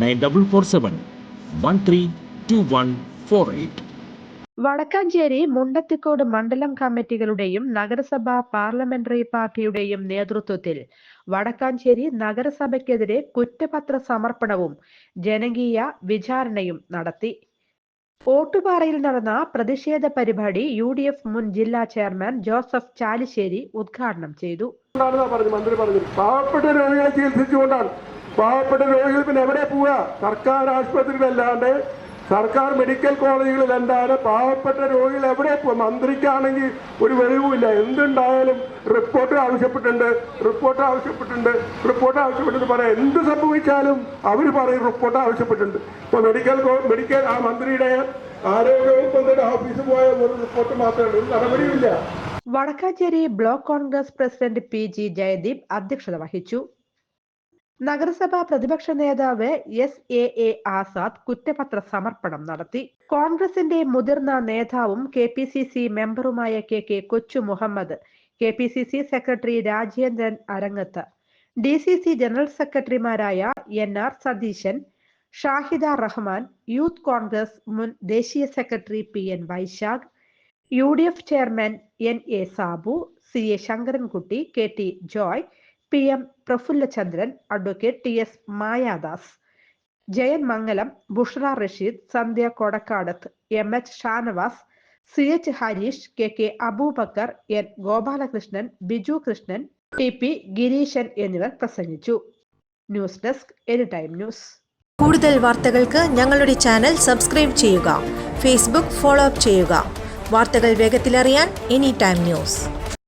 nine double four seven one three two one four eight. Vadakkanchery Mundathikode മണ്ഡലം കമ്മിറ്റികളുടെയും നഗരസഭാ parliamentary പാർട്ടിയുടെയും നേതൃത്വത്തിൽ വടക്കാഞ്ചേരി നഗരസഭയ്ക്കെതിരെ കുറ്റപത്ര സമർപ്പണവും ജനകീയ വിചാരണയും നടത്തി. ഓട്ടുപാറയിൽ നടന്ന പ്രതിഷേധ പരിപാടി യു ഡി എഫ് മുൻ ജില്ലാ ചെയർമാൻ ജോസഫ് ചാലിശ്ശേരി ഉദ്ഘാടനം ചെയ്തു. മന്ത്രി പറഞ്ഞു പാവപ്പെട്ട ചികിത്സിച്ചുകൊണ്ടാണ് പാവപ്പെട്ട രോഗികൾ പിന്നെ എവിടെ പോവുക സർക്കാർ ആശുപത്രിയിലല്ലാണ്ട് സർക്കാർ മെഡിക്കൽ കോളേജുകളിൽ എന്താണ് പാവപ്പെട്ട രോഗികൾ എവിടെ പോകും മന്ത്രിക്കാണെങ്കിൽ ഒരു വെളിവുമില്ല എന്തുണ്ടായാലും റിപ്പോർട്ട് ആവശ്യപ്പെട്ടിട്ടുണ്ട് റിപ്പോർട്ട് ആവശ്യപ്പെട്ടിട്ടുണ്ട് റിപ്പോർട്ട് ആവശ്യപ്പെട്ടിട്ട് പറയാം. എന്ത് സംഭവിച്ചാലും അവർ പറയും റിപ്പോർട്ട് ആവശ്യപ്പെട്ടിട്ടുണ്ട്. ഇപ്പൊ മെഡിക്കൽ മെഡിക്കൽ ആ മന്ത്രിയുടെ ആരോഗ്യവകുപ്പിന്റെ ഓഫീസിൽ പോയ ഒരു റിപ്പോർട്ട് മാത്രമേ ഒരു നടപടിയുമില്ല Vadakkanchery block Congress president P G Jayadeep അധ്യക്ഷത വഹിച്ചു. നഗരസഭാ പ്രതിപക്ഷ നേതാവ് എസ് എ എ ആസാദ് കുറ്റപത്ര സമർപ്പണം നടത്തി. കോൺഗ്രസിന്റെ മുതിർന്ന നേതാവും K P C C മെമ്പറുമായ K K Kochu Muhammad K P C C secretary Rajendran Arangath D C C general സെക്രട്ടറിമാരായ N R Satheesan Shahida Rahman youth Congress മുൻ ദേശീയ secretary P N Vaishakh U D F chairman N A Sabu C A Sankarankutty K T Joy P M Prafullachandran advocate T S Mayadas Jayan Mangalam Bushra Rasheed Sandhya Kodakkadath M H Shanavas C H Harish K K Aboobacker N Gopalakrishnan Biju Krishnan T P Gireesan എന്നിവർ പ്രസംഗിച്ചു. News desk any time news. കൂടുതൽ വാർത്തകൾക്ക് ഞങ്ങളുടെ channel subscribe ചെയ്യുക Facebook follow up ചെയ്യുക. വാർത്തകൾ വേഗത്തിലറിയാൻ any time news.